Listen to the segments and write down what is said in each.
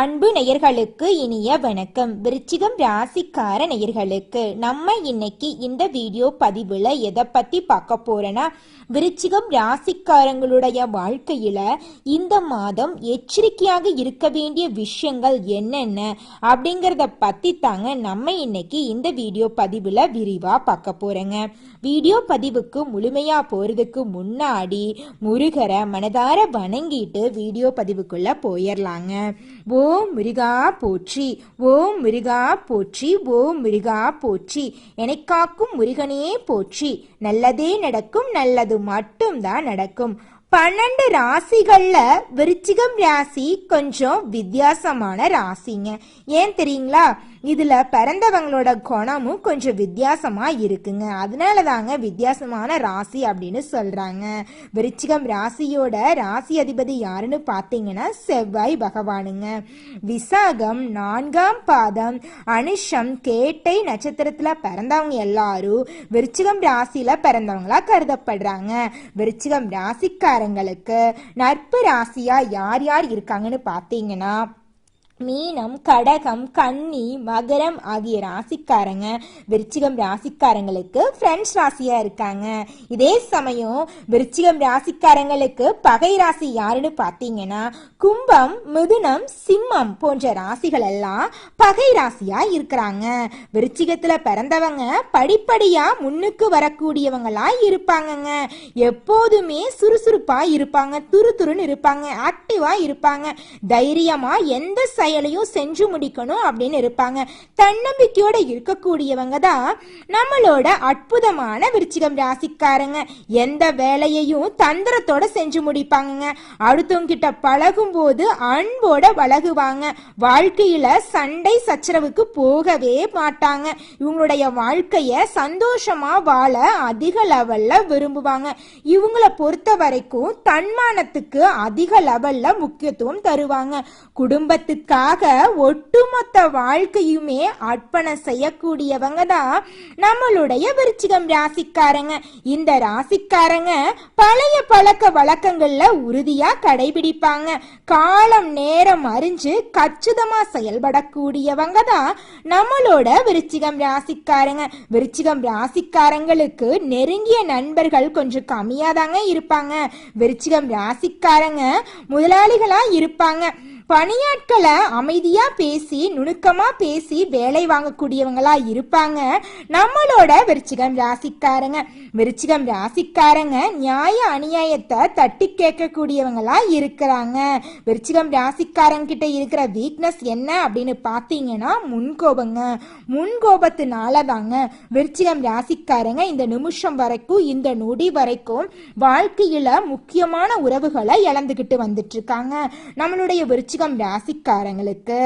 அன்பு நேயர்களுக்கு இனிய வணக்கம். விருச்சிகம் ராசிக்கார நேயர்களுக்கு நம்ம இன்னைக்கு இந்த வீடியோ பதிவில் எதை பற்றி பார்க்க போகிறோன்னா விருச்சிகம் ராசிக்காரங்களுடைய வாழ்க்கையில் இந்த மாதம் எச்சரிக்கையாக இருக்க வேண்டிய விஷயங்கள் என்னென்ன அப்படிங்கிறத பற்றி தாங்க நம்ம இன்னைக்கு இந்த வீடியோ பதிவில் விரிவாக பார்க்க போறோங்க. வீடியோ பதிவுக்கு முழுமையா போறதுக்கு முன்னாடி முருகரை மனதார வணங்கிட்டு வீடியோ பதிவுக்குள்ள போயிடலாங்க ஓம் முருகா போற்றி ஓம் முருகா போற்றி ஓம் முருகா போற்றி என்னை காக்கும் முருகனே போற்றி. நல்லதே நடக்கும் நல்லது மட்டும்தான் நடக்கும். பன்னெண்டு ராசிகள்ல விருச்சிகம் ராசி கொஞ்சம் வித்தியாசமான ராசிங்க. ஏன் தெரியுங்களா? இதுல பிறந்தவங்களோட குணமும் கொஞ்சம் வித்தியாசமா இருக்குங்க. அதனால தாங்க வித்தியாசமான ராசி அப்படின்னு சொல்றாங்க. விருச்சிகம் ராசியோட ராசி அதிபதி யாருன்னு பார்த்தீங்கன்னா செவ்வாய் பகவானுங்க. விசாகம் நான்காம் பாதம் அனுஷம் கேட்டை நட்சத்திரத்துல பிறந்தவங்க எல்லாரும் விருச்சிகம் ராசியில பிறந்தவங்களா கருதப்படுறாங்க. விருச்சிகம் ராசிக்காரங்களுக்கு நட்பு ராசியா யார் யார் இருக்காங்கன்னு பார்த்தீங்கன்னா மீனம் கடகம் கன்னி மகரம் ஆகிய ராசிக்காரங்க விருச்சிகம் ராசிக்காரங்களுக்கு ஃப்ரெண்ட்ஸ் ராசியா இருக்காங்க. இதே சமயம் விருச்சிகம் ராசிக்காரங்களுக்கு பகை ராசி யாருன்னு பார்த்தீங்கன்னா கும்பம் மிதுனம் சிம்மம் போன்ற ராசிகள் எல்லாம் பகை ராசியா இருக்கிறாங்க. விருச்சிகத்துல பிறந்தவங்க படிப்படியா முன்னுக்கு வரக்கூடியவங்களா இருப்பாங்கங்க. எப்போதுமே சுறுசுறுப்பா இருப்பாங்க துரு துருன்னு இருப்பாங்க ஆக்டிவா இருப்பாங்க. தைரியமா எந்த செயலையும் செஞ்சு முடிக்கணும் அப்படின்னு இருப்பாங்க. தன்னம்பிக்கையோட இருக்கக்கூடியவங்க தான் நம்மளோட அற்புதமான விருச்சிகம் ராசிக்காரங்க. எந்த வேலையையும் தந்திரத்தோட செஞ்சு முடிப்பாங்க அடுத்தவங்க கிட்ட பழகும் போது அன்போட பழகுவாங்க வாழ்க்கையில சண்டை சச்சரவுக்கு போகவே மாட்டாங்க. இவங்களுடைய வாழ்க்கைய சந்தோஷமா வாழ அதிக லெவல்ல விரும்புவாங்க. இவங்களை பொறுத்த வரைக்கும் தன்மானத்துக்கு அதிக லெவல்ல முக்கியத்துவம் தருவாங்க. நமக்காக ஒட்டுமொத்த வாழ்க்கையுமே அர்ப்பணம் செய்யக்கூடியவங்க தான் நம்மளுடைய விருச்சிகம் ராசிக்காரங்க. இந்த ராசிக்காரங்க பழைய பழக்க வழக்கங்கள்ல உறுதியா கடைபிடிப்பாங்க. காலம் நேரம் அறிஞ்சு கச்சிதமா செயல்படக்கூடியவங்க தான் நம்மளோட விருச்சிகம் ராசிக்காரங்க. விருச்சிகம் ராசிக்காரங்களுக்கு நெருங்கிய நண்பர்கள் கொஞ்சம் கம்மியா தாங்க இருப்பாங்க. விருச்சிகம் ராசிக்காரங்க முதலாளிகளா இருப்பாங்க. பணியாட்களை அமைதியா பேசி நுணுக்கமா பேசி வேலை வாங்கக்கூடியவங்களா இருப்பாங்க. நம்மளோட விருச்சிகம் ராசிக்காரங்க. விருச்சிகம் ராசிக்காரங்க நியாய அநியாயத்தை தட்டி கேட்கக்கூடியவங்களா இருக்கிறாங்க. விருச்சிகம் ராசிக்காரங்க கிட்ட இருக்கிற வீக்னஸ் என்ன அப்படின்னு பார்த்தீங்கன்னா முன்கோபங்க. முன்கோபத்தினால தாங்க விருச்சிகம் ராசிக்காரங்க இந்த நிமிஷம் வரைக்கும் இந்த நொடி வரைக்கும் வாழ்க்கையில முக்கியமான உறவுகளை இழந்துகிட்டு வந்துட்டு இருக்காங்க. நம்மளுடைய விருச்சிகம் ராசிக்காரங்களுக்கு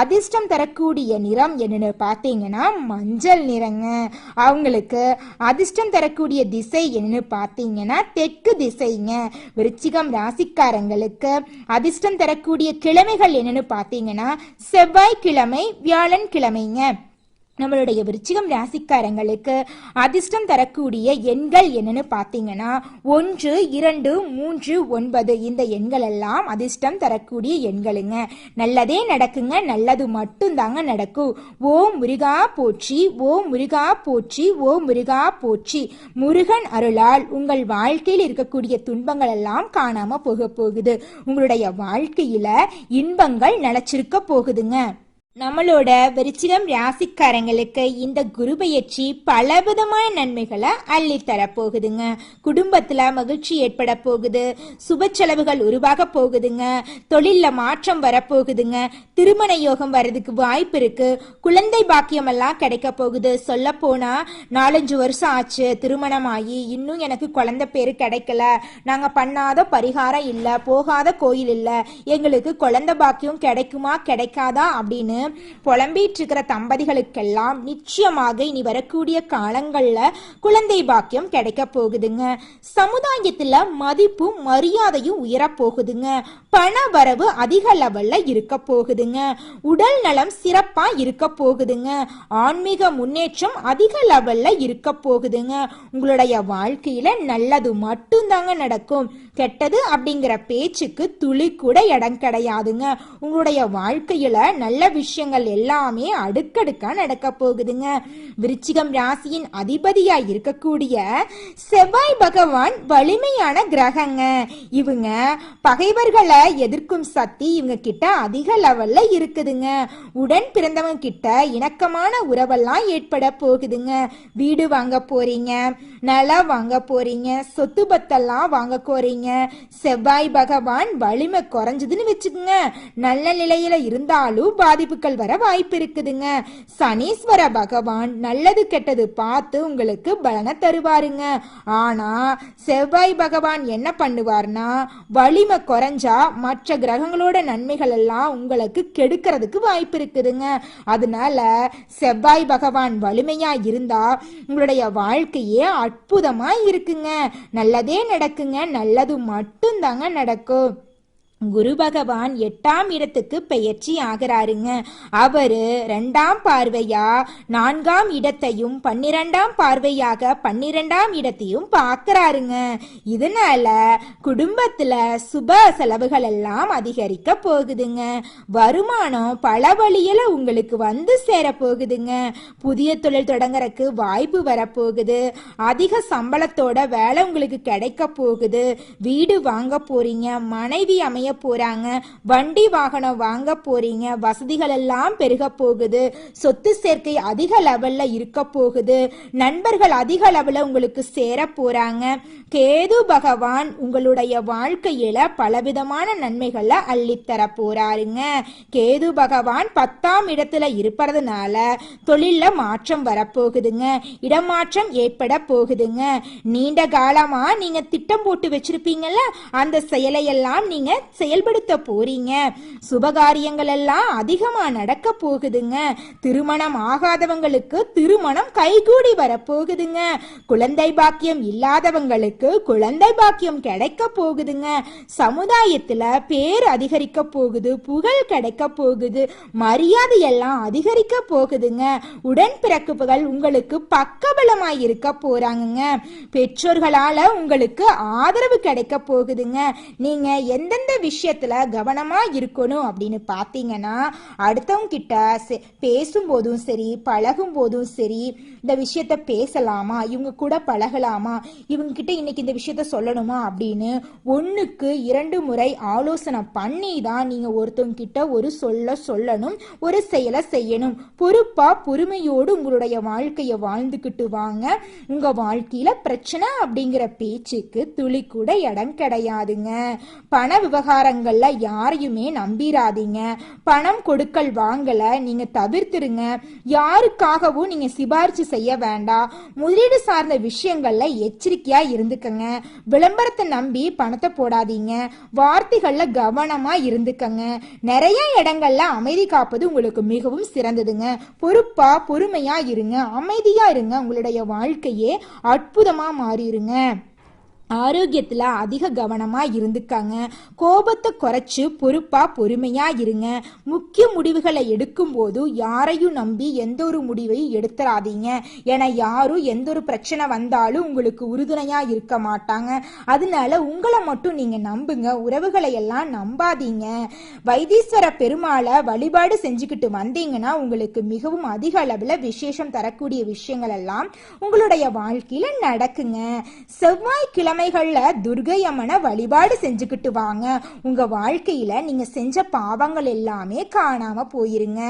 அதிர்ஷ்டம் தரக்கூடிய நிறம் என்னன்னு பார்த்தீங்கன்னா மஞ்சள் நிறங்க. அவங்களுக்கு அதிர்ஷ்டம் தரக்கூடிய திசை என்னன்னு பார்த்தீங்கன்னா தெற்கு திசைங்க. விருச்சிகம் ராசிக்காரங்களுக்கு அதிர்ஷ்டம் தரக்கூடிய கிழமைகள் என்னன்னு பார்த்தீங்கன்னா செவ்வாய் கிழமை வியாழன் கிழமைங்க நம்மளுடைய விருச்சிகம் ராசிக்காரங்களுக்கு அதிர்ஷ்டம் தரக்கூடிய எண்கள் என்னன்னு பார்த்தீங்கன்னா ஒன்று இரண்டு மூன்று ஒன்பது. இந்த எண்கள் எல்லாம் அதிர்ஷ்டம் தரக்கூடிய எண்களுங்க. நல்லதே நடக்குங்க நல்லது மட்டும்தாங்க நடக்கும். ஓ முருகா போற்றி ஓ முருகா போற்றி ஓ முருகா போற்றி. முருகன் அருளால் உங்கள் வாழ்க்கையில் இருக்கக்கூடிய துன்பங்கள் எல்லாம் காணாம போக போகுது. உங்களுடைய வாழ்க்கையில இன்பங்கள் நிலச்சிருக்க போகுதுங்க. நம்மளோட விருச்சிகம் ராசிக்காரங்களுக்கு இந்த குரு பயிற்சி பலவிதமான நன்மைகளை அள்ளித்தர போகுதுங்க குடும்பத்துல மகிழ்ச்சி ஏற்பட போகுது. சுப செலவுகள் உருவாக போகுதுங்க. தொழில்ல மாற்றம் வரப்போகுதுங்க திருமண யோகம் வர்றதுக்கு வாய்ப்பு இருக்கு. குழந்தை பாக்கியம் எல்லாம் கிடைக்க போகுது. சொல்ல போனா நாலஞ்சு வருஷம் ஆச்சு. திருமணம் ஆகி இன்னும் எனக்கு குழந்தை பேரு கிடைக்கல. நாங்க பண்ணாத பரிகாரம் இல்ல. போகாத கோயில் இல்ல. எங்களுக்கு குழந்தை பாக்கியம் கிடைக்குமா கிடைக்காதா அப்படின்னு புலம்பிட்டு இருக்கிற தம்பதிகளுக்கெல்லாம் நிச்சயமாக இனி வரக்கூடிய காலங்கள்ல குழந்தை பாக்கியம் கிடைக்க போகுதுங்க. சமுதாயத்துல மதிப்பும் மரியாதையும் உயரப் போகுதுங்க. பண வரவு அதிக லெவல்ல இருக்க போகுதுங்க. உடல் நலம் சிறப்பா இருக்க போகுதுங்க. ஆன்மீக முன்னேற்றம் அதிக லெவல்ல இருக்க போகுதுங்க. உங்களுடைய வாழ்க்கையில நல்லது மட்டும்தாங்க நடக்கும். கெட்டது அப்படிங்கிற பேச்சுக்கு துளி கூட இடம் கிடையாதுங்க. உங்களுடைய வாழ்க்கையில நல்ல விஷயம் விஷயங்கள் எல்லாமே அடுக்கடுக்கா நடக்க போகுதுங்க. விருச்சிகம் ராசியின் அதிபதியா இருக்கக்கூடிய செவ்வாய் பகவான் வலிமையான கிரகங்க. இவங்க பகைவர்களை எதிர்க்கும் சக்தி இவங்க கிட்ட அதிக லெவல்ல இருக்குதுங்க. உடன் பிறந்தவங்க கிட்ட இணக்கமான உறவெல்லாம் ஏற்பட போகுதுங்க. வீடு வாங்க போறீங்க நிலம் வாங்க போறீங்க சொத்து பத்தெல்லாம் வாங்க போறீங்க. செவ்வாய் பகவான் வலிமை குறைஞ்சதுன்னு வச்சுக்கோங்க. நல்ல நிலையில இருந்தாலும் நாட்கள் வர வாய்ப்பு இருக்குதுங்க சனீஸ்வர பகவான் நல்லது கெட்டது பார்த்து உங்களுக்கு பலனை தருவாருங்க. ஆனா செவ்வாய் பகவான் என்ன பண்ணுவார்னா வலிமை குறைஞ்சா மற்ற கிரகங்களோட நன்மைகள் எல்லாம் உங்களுக்கு கெடுக்கிறதுக்கு வாய்ப்பு இருக்குதுங்க அதனால செவ்வாய் பகவான் வலிமையா இருந்தா உங்களுடைய வாழ்க்கையே அற்புதமா இருக்குங்க நல்லதே நடக்குங்க. நல்லது மட்டும்தாங்க நடக்கும். குரு பகவான் எட்டாம் இடத்துக்கு பெயர்ச்சி ஆகிறாருங்க. அவரு ரெண்டாம் பார்வையா நான்காம் இடத்தையும் பன்னிரெண்டாம் பார்வையாக பன்னிரெண்டாம் இடத்தையும் பார்க்கறாருங்க. இதனால குடும்பத்துல சுப செலவுகள் எல்லாம் அதிகரிக்க போகுதுங்க. வருமானம் பல வழியில உங்களுக்கு வந்து சேர போகுதுங்க. புதிய தொழில் தொடங்குறதுக்கு வாய்ப்பு வரப்போகுது. அதிக சம்பளத்தோட வேலை உங்களுக்கு கிடைக்க போகுது. வீடு வாங்க போறீங்க மனைவி அமைய போறாங்க. வண்டி வாகனம் வாங்க போறீங்க. வசதிகள் எல்லாம் பெருக போகுது. சொத்து சேர்க்கை அதிக லெவல்ல இருக்க போகுது. நண்பர்கள் அதிக லெவல்ல உங்களுக்கு சேர போறாங்க. கேது பகவான் உங்களுடைய வாழ்க்கையில பலவிதமான நன்மைகளை அள்ளித்தர போறாருங்க. கேது பகவான் பத்தாம் இடத்துல இருப்பதுனால தொழில்ல மாற்றம் வரப்போகுதுங்க இடமாற்றம் ஏற்பட போகுதுங்க. நீண்ட காலமா நீங்க திட்டம் போட்டு வச்சிருப்பீங்கல்ல அந்த செயலையெல்லாம் நீங்க செயல்படுத்த போறீங்க. சுபகாரியங்கள் எல்லாம் அதிகமா நடக்க போகுதுங்க. திருமணம் ஆகாதவங்களுக்கு திருமணம் கைகூடி வரப்போகுதுங்க. குழந்தை பாக்கியம் இல்லாதவங்களுக்கு குழந்தை பாக்கியம் கிடைக்க போகுதுங்க. சமுதாயத்துல பேர் அதிகரிக்க போகுது புகழ் கிடைக்க போகுது மரியாதை எல்லாம் அதிகரிக்க போகுதுங்க. உடன் பிறக்குப்புகள் உங்களுக்கு பக்கபலமாய் இருக்க போறாங்கங்க. பெற்றோர்களால உங்களுக்கு ஆதரவு கிடைக்க போகுதுங்க. நீங்க எந்தெந்த விஷயத்துல கவனமா இருக்கணும் அப்படின்னு பாத்தீங்கன்னா அடுத்தவங்க கிட்ட செ- பேசும்போதும் சரி பழகும் போதும் சரி இந்த விஷயத்த பேசலாமா? இவங்க கூட பழகலாமா? இவங்க கிட்ட இன்னைக்கு இந்த விஷயத்த சொல்லணுமா? அப்படின்னு ஒண்ணுக்கு இரண்டு முறை ஆலோசனை பண்ணி தான் நீங்க ஒருத்தவங்க கிட்ட ஒரு சொல்ல சொல்லணும் ஒரு செயலை செய்யணும். பொறுப்பா பொறுமையோடு உங்களுடைய வாழ்க்கையை வாழ்ந்துக்கிட்டு வாங்க. உங்க வாழ்க்கையில பிரச்சனை அப்படிங்கிற பேச்சுக்கு துளி கூட இடம் கிடையாதுங்க. பண விவகாரம் விவகாரங்கள்ல யாரையுமே நம்பிராதீங்க. பணம் கொடுக்கல் வாங்கல நீங்க தவிர்த்துருங்க. யாருக்காகவும் நீங்க சிபாரிசு செய்ய வேண்டாம் முதலீடு சார்ந்த விஷயங்கள்ல எச்சரிக்கையா இருந்துக்கங்க. விளம்பரத்தை நம்பி பணத்தை போடாதீங்க. வார்த்தைகள்ல கவனமா இருந்துக்கங்க. நிறைய இடங்கள்ல அமைதி காப்பது உங்களுக்கு மிகவும் சிறந்ததுங்க. பொறுப்பா பொறுமையா இருங்க. அமைதியா இருங்க. உங்களுடைய வாழ்க்கையே அற்புதமா மாறிடுங்க ஆரோக்கியத்தில் அதிக கவனமாக இருந்துக்காங்க. கோபத்தை குறைச்சி பொறுப்பாக பொறுமையாக இருங்க. முக்கிய முடிவுகளை எடுக்கும்போது யாரையும் நம்பி எந்த ஒரு முடிவையும் எடுத்துறாதீங்க. ஏன்னா யாரும் எந்த ஒரு பிரச்சனை வந்தாலும் உங்களுக்கு உறுதுணையாக இருக்க மாட்டாங்க. அதனால உங்களை மட்டும் நீங்கள் நம்புங்க. உறவுகளை எல்லாம் நம்பாதீங்க. வைத்தீஸ்வர பெருமாளை வழிபாடு செஞ்சுக்கிட்டு வந்தீங்கன்னா உங்களுக்கு மிகவும் அதிக அளவில் விசேஷம் தரக்கூடிய விஷயங்கள் எல்லாம் உங்களுடைய வாழ்க்கையில் நடக்குங்க. செவ்வாய்க்கிழமை செவ்வாய்க்கிழமைகள்ல துர்கை அம்மனை வழிபாடு செஞ்சுக்கிட்டு வாங்க. உங்க வாழ்க்கையில நீங்க செஞ்ச பாவங்கள் எல்லாமே காணாம போயிருங்க.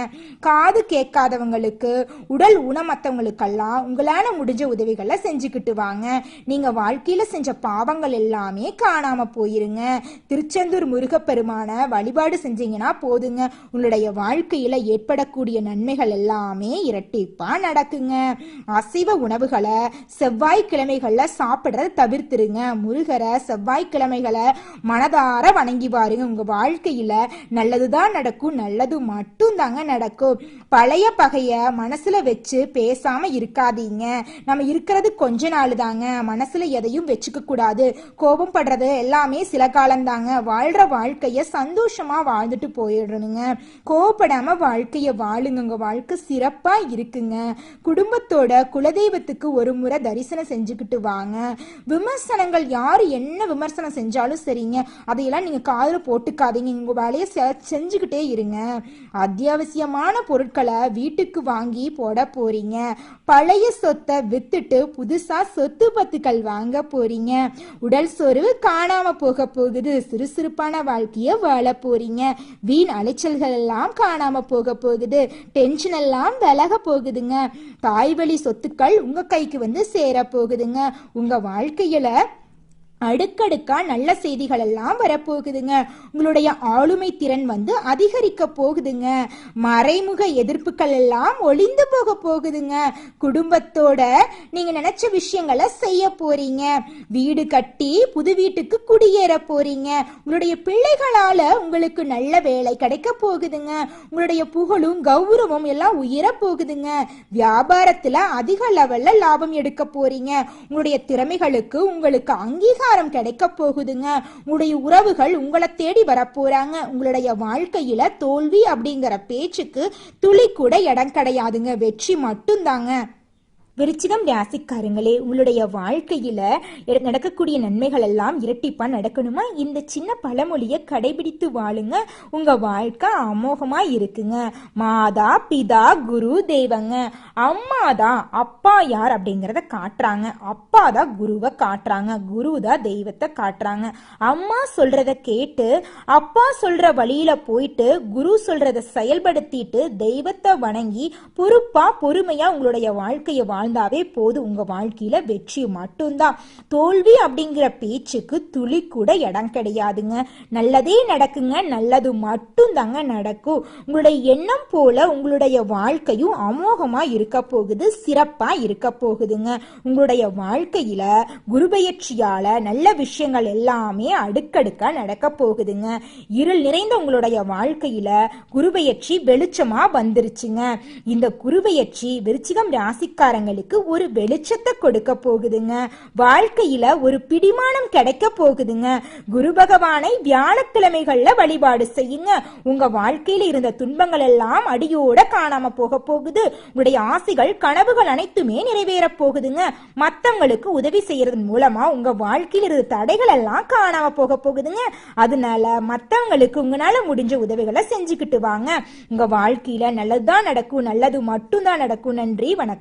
காது கேட்காதவங்களுக்கு உடல் ஊனமத்தவங்களுக்கெல்லாம் உங்களால முடிஞ்ச உதவிகளை செஞ்சுக்கிட்டு வாங்க. நீங்க வாழ்க்கையில செஞ்ச பாவங்கள் எல்லாமே காணாம போயிருங்க. திருச்செந்தூர் முருகப்பெருமான வழிபாடு செஞ்சீங்கன்னா போதுங்க. உங்களுடைய வாழ்க்கையில ஏற்படக்கூடிய நன்மைகள் எல்லாமே இரட்டிப்பா நடக்குங்க. அசைவ உணவுகளை செவ்வாய்க்கிழமைகள்ல சாப்பிடுறத தவிர்த்துருங்க. முருகரை செவ்வாய்க்கிழமைகளை மனதார வணங்கி பாருங்க. உங்க வாழ்க்கையில நல்லதுதான் நடக்கும் நல்லது மட்டும் தாங்க நடக்கும். பழைய பகைய மனசுல வச்சு பேசாம இருக்காதீங்க. நம்ம இருக்கிறது கொஞ்ச நாள் தாங்க மனசுல எதையும் வச்சுக்க கூடாது. கோபம் படுறது எல்லாமே சில காலம்தாங்க. வாழ்ற வாழ்க்கைய சந்தோஷமா வாழ்ந்துட்டு போயிடணுங்க. கோபப்படாம வாழ்க்கைய வாழுங்க. உங்க வாழ்க்கை சிறப்பா இருக்குங்க. குடும்பத்தோட குலதெய்வத்துக்கு ஒரு முறை தரிசனம் செஞ்சுக்கிட்டு வாங்க. விமர்சனங்கள் யார் என்ன விமர்சனம் செஞ்சாலும் சரிங்க. அதையெல்லாம் நீங்கள் காதில் போட்டுக்காதீங்க. உங்கள் வேலையை செ- செஞ்சுக்கிட்டே இருங்க. அத்தியாவசியமான பொருட்களை வீட்டுக்கு வாங்கி போட போறீங்க. பழைய சொத்தை வித்துட்டு புதுசாக சொத்து பத்துக்கள் வாங்க போறீங்க. உடல் சோர்வு காணாமல் போக போகுது. சுறுசுறுப்பான வாழ்க்கையை வாழ போறீங்க. வீண் அலைச்சல்கள் எல்லாம் காணாமல் போக போகுது. டென்ஷன் எல்லாம் விலக போகுதுங்க. தாய்வழி சொத்துக்கள் உங்கள் கைக்கு வந்து சேர போகுதுங்க. உங்கள் வாழ்க்கையில் அடுக்கடுக்கா நல்ல செய்திகள் எல்லாம் வரப்போகுதுங்க. உங்களுடைய ஆளுமை திறன் வந்து அதிகரிக்க போகுதுங்க. மறைமுக எதிர்ப்புகள் எல்லாம் ஒளிந்து போக போகுதுங்க. குடும்பத்தோட நீங்க நினைச்ச விஷயங்களை செய்ய போறீங்க. வீடு கட்டி புது வீட்டுக்கு குடியேற போறீங்க. உங்களுடைய பிள்ளைகளால உங்களுக்கு நல்ல வேலை கிடைக்க போகுதுங்க. உங்களுடைய புகழும் கௌரவம் எல்லாம் உயர போகுதுங்க. வியாபாரத்துல அதிக லெவல்ல லாபம் எடுக்க போறீங்க. உங்களுடைய திறமைகளுக்கு உங்களுக்கு அங்கீகாரம் கிடைக்க போகுதுங்க. உங்களுடைய உறவுகள் உங்களை தேடி வரப்போறாங்க. உங்களுடைய வாழ்க்கையில தோல்வி அப்படிங்கிற பேச்சுக்கு துளி கூட இடம் கிடையாதுங்க. வெற்றி மட்டும்தாங்க. விருச்சிகம் ராசிக்காரங்களே உங்களுடைய வாழ்க்கையில நடக்கக்கூடிய நன்மைகள் எல்லாம் இரட்டிப்பா நடக்கணுமா? இந்த சின்ன பழமொழியை கடைபிடித்து வாழுங்க. உங்க வாழ்க்கை அமோகமா இருக்குங்க. மாதா பிதா குரு தெய்வங்க. அம்மா தான் அப்பா யார் அப்படிங்கிறத காட்டுறாங்க. அப்பா தான் குருவை காட்டுறாங்க. குரு தான் தெய்வத்தை காட்டுறாங்க. அம்மா சொல்றத கேட்டு அப்பா சொல்ற வழியில போயிட்டு குரு சொல்றத செயல்படுத்திட்டு தெய்வத்தை வணங்கி பொறுப்பா பொறுமையா உங்களுடைய வாழ்க்கையை வாழ்ந்தாவே போதும் உங்க வாழ்க்கையில வெற்றி மட்டும்தான். தோல்வி அப்படிங்கிற பேச்சுக்கு துளி கூட இடம் கிடையாதுங்க. நல்லதே நடக்குங்க நல்லது மட்டும் தாங்க நடக்கும். உங்களுடைய எண்ணம் போல உங்களுடைய வாழ்க்கையும் அமோகமா இருக்க போகுது சிறப்பா இருக்க போகுதுங்க. உங்களுடைய வாழ்க்கையில குருபெயர்ச்சியால நல்ல விஷயங்கள் எல்லாமே அடுக்கடுக்காக நடக்க போகுதுங்க. இருள் நிறைந்த உங்களுடைய வாழ்க்கையில குருபெயர்ச்சி வெளிச்சமா வந்துருச்சுங்க. இந்த குருபெயர்ச்சி விருச்சிகம் அவங்களுக்கு ஒரு வெளிச்சத்தை கொடுக்க போகுதுங்க. வாழ்க்கையில ஒரு பிடிமானம் கிடைக்க போகுதுங்க. குரு பகவானை வியாழக்கிழமைகள்ல வழிபாடு செய்யுங்க. உங்க வாழ்க்கையில இருந்த துன்பங்கள் எல்லாம் அடியோட காணாம போக போகுது. உங்களுடைய ஆசைகள் கனவுகள் அனைத்துமே நிறைவேற போகுதுங்க. மத்தவங்களுக்கு உதவி செய்யறதன் மூலமா உங்க வாழ்க்கையில் இருந்த தடைகள் எல்லாம் காணாம போக போகுதுங்க. அதனால மத்தவங்களுக்கு உங்களால முடிஞ்ச உதவிகளை செஞ்சுக்கிட்டு வாங்க. உங்க வாழ்க்கையில நல்லதுதான் நடக்கும் நல்லது மட்டும்தான் நடக்கும். நன்றி வணக்கம்.